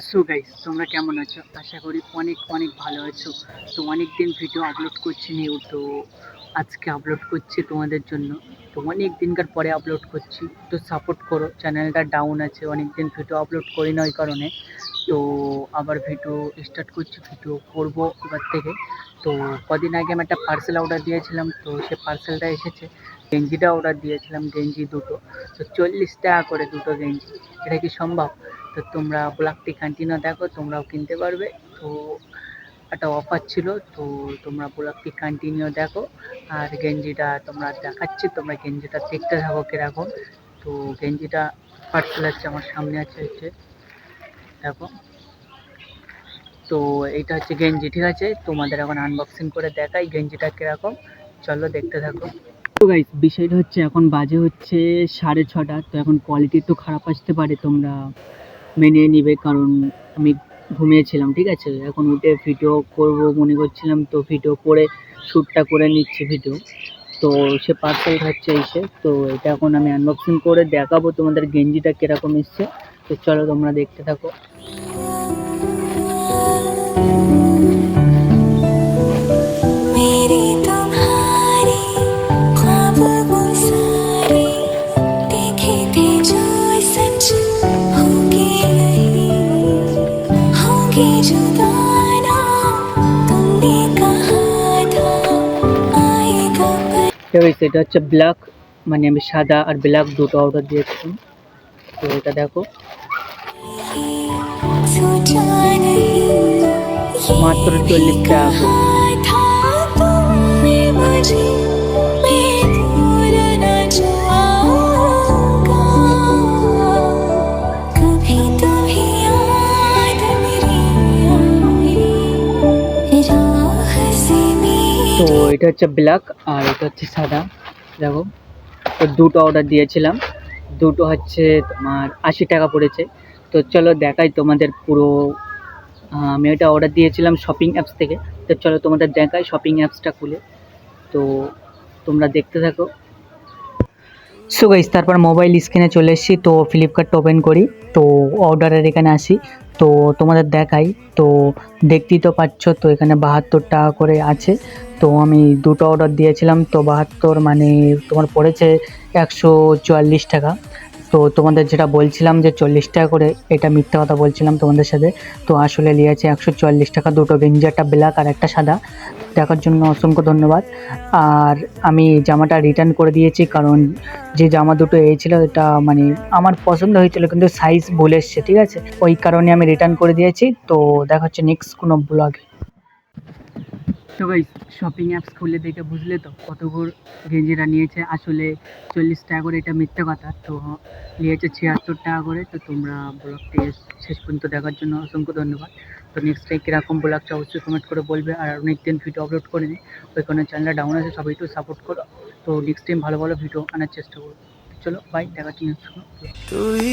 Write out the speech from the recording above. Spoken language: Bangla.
সো গাইস তোমরা কেমন আছো? আশা করি অনেক অনেক ভালো আছো। তো অনেক দিন ভিডিও আপলোড করছি নিউ তো আজকে আপলোড করছি তোমাদের জন্য। তো অনেক দিনকার পরে আপলোড করছি। তো সাপোর্ট করো চ্যানেলটা ডাউন আছে অনেক দিন ভিডিও আপলোড করি না ওই কারণে। তো আবার ভিডিও স্টার্ট করছি ভিডিও করব এবার থেকে। তো কদিন আগে আমি একটা পার্সেল অর্ডার দিয়েছিলাম, তো সে পার্সেলটা এসেছে। গেঞ্জিটা অর্ডার দিয়েছিলাম, গেঞ্জি দুটো। তো চল্লিশ টাকা করে দুটো গেঞ্জি। এটা কি সম্ভব? তো তোমরা ব্লগটি কন্টিনিউ দেখো, তোমরাও কিনতে পারবে। তো একটা অফার ছিল, তো তোমরা ব্লগটি কন্টিনিউ দেখো। আর গেঞ্জিটা তোমরা দেখাচ্ছি, তোমরা গেঞ্জিটা দেখতে থাকো কীরকম। তো গেঞ্জিটা পার্সেল আছে আমার সামনে আছে হচ্ছে, দেখো। তো এইটা হচ্ছে গেঞ্জি, ঠিক আছে? তোমাদের এখন আনবক্সিং করে দেখাই গেঞ্জিটা কীরকম। চলো দেখতে থাকো। তো গাইস বিষয়টা হচ্ছে, এখন বাজে হচ্ছে সাড়ে ছটা, তো এখন কোয়ালিটি একটু খারাপ আসতে পারে, তোমরা মেনে নিবে। কারণ আমি ঘুমিয়েছিলাম, ঠিক আছে? এখন উঠে ভিডিও করব, মনে করছিলাম তো ভিডিও করে শ্যুটটা করে নিচ্ছি ভিডিও তো সে পার্সেল খাচ্ছে এসে, তো এটা এখন আমি আনবক্সিং করে দেখাবো তোমাদের গেঞ্জিটা কীরকম এসছে। তো চলো তোমরা দেখতে থাকো। এটা এটা হচ্ছে ব্ল্যাক মানে আমি সাদা আর ব্ল্যাক দুটো অর্ডার দিয়েছিলাম। তো এটা দেখো। মাত্র চল্লিশ টাকা। তো এটা হচ্ছে ব্ল্যাক আর এটা হচ্ছে সাদা। দেখো, তো দুটো অর্ডার দিয়েছিলাম। দুটো হচ্ছে তোমার আশি টাকা পড়েছে। তো চলো দেখাই তোমাদের পুরো আমি এটা অর্ডার দিয়েছিলাম শপিং অ্যাপস থেকে। তো চলো তোমাদের দেখাই শপিং অ্যাপসটা খুলে। তো তোমরা দেখতে থাকো। সো গাইস তারপর মোবাইল স্ক্রিনে চলে এসেছি। তো ফ্লিপকার্টটা ওপেন করি। তো অর্ডারের এখানে আসি। তো তোমাদের দেখাই। তো দেখতেই তো পাচ্ছ, তো এখানে বাহাত্তর টাকা করে আছে। তো আমি দুটো অর্ডার দিয়েছিলাম। তো বাহাত্তর মানে তোমার পড়েছে একশো চুয়াল্লিশ টাকা। তো তোমাদের যেটা বলছিলাম যে চল্লিশ টাকা করে, এটা মিথ্যা কথা বলছিলাম তোমাদের সাথে। তো আসলে নিয়েছে একশো চুয়াল্লিশ টাকা। দুটো গেঞ্জি একটা ব্ল্যাক আর একটা সাদা। দেখার জন্য অসংখ্য ধন্যবাদ। আর আমি জামাটা রিটার্ন করে দিয়েছি কারণ যে জামা দুটো এসেছিল এটা মানে আমার পছন্দ হয়েছিল কিন্তু সাইজ ভুল এসছে, ঠিক আছে? ওই কারণে আমি রিটার্ন করে দিয়েছি। তো দেখা হচ্ছে নেক্সট কোনো ব্লগে তো ভাই শপিং অ্যাপস খুলে দেখে বুঝলে তো কত করে গেঞ্জিটা নিয়েছে। আসলে চল্লিশ টাকা করে এটা মিথ্যে কথা। তো নিয়েছে ছিয়াত্তর টাকা করে। তো তোমরা ব্লগটি শেষ পর্যন্ত দেখার জন্য অসংখ্য ধন্যবাদ। তো নেক্সট টাইম কীরকম ব্লগটা অবশ্যই কমেন্ট করে বলবে। আর অনেক দিন ভিডিও আপলোড করে নিই ওইখানে চ্যানেলটা ডাউন আছে, সবাই একটু সাপোর্ট করো। তো নেক্সট টাইম ভালো ভালো ভিডিও আনার চেষ্টা করব। চলো বাই দেখা হচ্ছে নেক্সট তুই